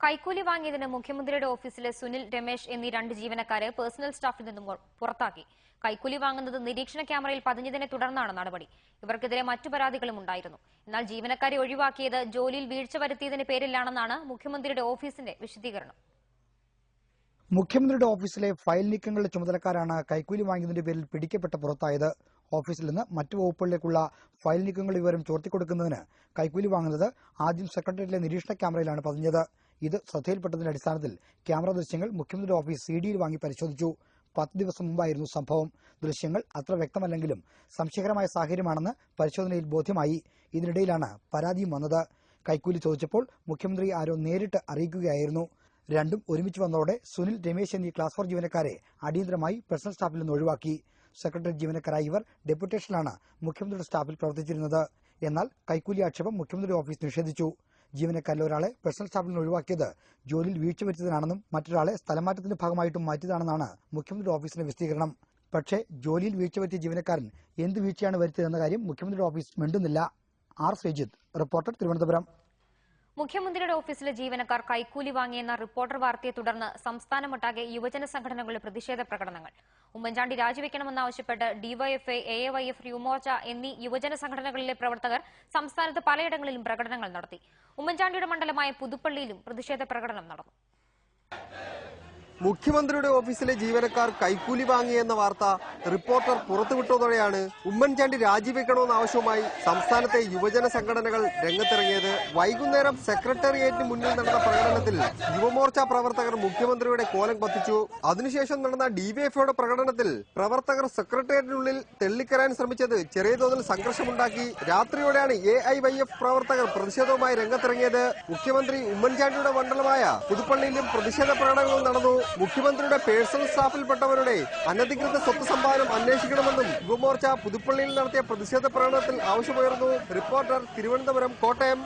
കൈക്കൂലി വാങ്ങിയതിന് മുഖ്യമന്ത്രിയുടെ ഓഫീസിലെ സുനിൽ രമേശ് എന്നീ രണ്ട് ജീവനക്കാരെ പേഴ്സണൽ സ്റ്റാഫിൽ നിന്നും പുറത്താക്കി. കൈക്കൂലി വാങ്ങുന്നത് നിരീക്ഷണ ക്യാമറയിൽ പതിഞ്ഞതിനെ തുടർന്നാണ് നടപടി. ഇവർക്കെതിരെ മറ്റു പരാതികളും ഉണ്ടായിരുന്നു. എന്നാൽ ജീവനക്കാരെ ഒഴിവാക്കിയത് ജോലിയിൽ വീഴ്ച വരുത്തിയതിന് പേരിലാണെന്നാണ് മുഖ്യമന്ത്രിയുടെ ഓഫീസിന്റെ വിശദീകരണം. മുഖ്യമന്ത്രിയുടെ ഓഫീസിലെ ഫയൽ നീക്കങ്ങളുടെ ചുമതലക്കാരാണ് കൈക്കൂലി വാങ്ങിയതിന്റെ പേരിൽ പിടിക്കപ്പെട്ട പുറത്തായത്. ഓഫീസിൽ നിന്ന് മറ്റ് വകുപ്പുകളിലേക്കുള്ള ഫയൽ നീക്കങ്ങൾ വിവരം ചോർത്തിക്കൊടുക്കുന്നതിന് കൈക്കൂലി വാങ്ങുന്നത് ആദ്യം സെക്രട്ടേറിയറ്റിലെ നിരീക്ഷണ ക്യാമറയിലാണ് പതിഞ്ഞത്. ഇത് ശ്രദ്ധയിൽപ്പെട്ടതിന്റെ അടിസ്ഥാനത്തിൽ ക്യാമറ ദൃശ്യങ്ങൾ മുഖ്യമന്ത്രി ഓഫീസ് സി ഡിയിൽ വാങ്ങി പരിശോധിച്ചു. പത്ത് ദിവസം മുമ്പായിരുന്നു സംഭവം. ദൃശ്യങ്ങൾ അത്ര വ്യക്തമല്ലെങ്കിലും സംശയകരമായ സാഹചര്യമാണെന്ന് പരിശോധനയിൽ ബോധ്യമായി. ഇതിനിടയിലാണ് പരാതിയും വന്നത്. കൈക്കൂലി ചോദിച്ചപ്പോൾ മുഖ്യമന്ത്രി ആരോ നേരിട്ട് അറിയിക്കുകയായിരുന്നു. രണ്ടും ഒരുമിച്ച് വന്നതോടെ സുനിൽ രമേശ് എന്നീ ക്ലാസ് ഫോർ ജീവനക്കാരെ അടിയന്തരമായി പേഴ്സണൽ സ്റ്റാഫിൽ നിന്ന് ഒഴിവാക്കി. സെക്രട്ടറി ജീവനക്കാരായ ഇവർ ഡെപ്യൂട്ടേഷനിലാണ് മുഖ്യമന്ത്രിയുടെ സ്റ്റാഫിൽ പ്രവർത്തിച്ചിരുന്നത്. എന്നാൽ കൈക്കൂലി ആക്ഷേപം മുഖ്യമന്ത്രി ഓഫീസ് നിഷേധിച്ചു. ജീവനക്കാരിൽ ഒരാളെ പേഴ്സണൽ സ്റ്റാഫിൽ നിന്ന് ഒഴിവാക്കിയത് ജോലിയിൽ വീഴ്ച വരുത്തിയതാണെന്നും മറ്റൊരാളെ സ്ഥലമാറ്റത്തിന്റെ ഭാഗമായിട്ടും മാറ്റിയതാണെന്നാണ് മുഖ്യമന്ത്രിയുടെ ഓഫീസിന്റെ വിശദീകരണം. പക്ഷേ ജോലിയിൽ വീഴ്ച വരുത്തിയ ജീവനക്കാരൻ എന്ത് വീഴ്ചയാണ് വരുത്തിയതെന്ന കാര്യം മുഖ്യമന്ത്രിയുടെ ഓഫീസ് മിണ്ടുന്നില്ല. ആർ. ശ്രീജിത്ത് റിപ്പോർട്ടർ തിരുവനന്തപുരം. മുഖ്യമന്ത്രിയുടെ ഓഫീസിലെ ജീവനക്കാർ കൈക്കൂലി വാങ്ങിയെന്ന റിപ്പോർട്ടർ വാർത്തയെ തുടർന്ന് സംസ്ഥാനമൊട്ടാകെ യുവജന സംഘടനകളുടെ പ്രതിഷേധ പ്രകടനങ്ങൾ. Oommen Chandy രാജിവെക്കണമെന്നാവശ്യപ്പെട്ട് DYFI A Y F Yuva Morcha എന്നീ യുവജന സംഘടനകളിലെ പ്രവർത്തകർ സംസ്ഥാനത്ത് പലയിടങ്ങളിലും പ്രകടനങ്ങൾ നടത്തി. ഉമ്മൻചാണ്ടിയുടെ മണ്ഡലമായ പുതുപ്പള്ളിയിലും പ്രതിഷേധ പ്രകടനം നടന്നു. മുഖ്യമന്ത്രിയുടെ ഓഫീസിലെ ജീവനക്കാർ കൈക്കൂലി വാങ്ങിയെന്ന വാർത്ത റിപ്പോർട്ടർ പുറത്തുവിട്ടതോടെയാണ് ഉമ്മൻചാണ്ടി രാജിവെക്കണമെന്ന ആവശ്യവുമായി സംസ്ഥാനത്തെ യുവജന സംഘടനകൾ രംഗത്തിറങ്ങിയത്. വൈകുന്നേരം സെക്രട്ടേറിയറ്റിന് മുന്നിൽ നടന്ന പ്രകടനത്തിൽ യുവമോർച്ച പ്രവർത്തകർ മുഖ്യമന്ത്രിയുടെ കോലം കത്തിച്ചു. അതിനുശേഷം നടന്ന ഡിവൈഎഫ്ഐയുടെ പ്രകടനത്തിൽ പ്രവർത്തകർ സെക്രട്ടേറിയറ്റിനുള്ളിൽ തെള്ളിക്കരാൻ ശ്രമിച്ചത് ചെറിയ തോതിൽ സംഘർഷമുണ്ടാക്കി. രാത്രിയോടെയാണ് എ ഐ വൈ എഫ് പ്രവർത്തകർ പ്രതിഷേധവുമായി രംഗത്തിറങ്ങിയത്. മുഖ്യമന്ത്രി ഉമ്മൻചാണ്ടിയുടെ മണ്ഡലമായ പുതുപ്പള്ളിയിലും പ്രതിഷേധ പ്രകടനങ്ങൾ നടന്നു. മുഖ്യമന്ത്രിയുടെ പേഴ്സണൽ സ്റ്റാഫിൽപ്പെട്ടവരുടെ അനധികൃത സ്വത്ത് സമ്പാദനം അന്വേഷിക്കണമെന്നും യുവമോർച്ച പുതുപ്പള്ളിയിൽ നടത്തിയ പ്രതിഷേധ പ്രകടനത്തിൽ ആവശ്യമുയർന്നു. റിപ്പോർട്ടർ തിരുവനന്തപുരം കോട്ടയം.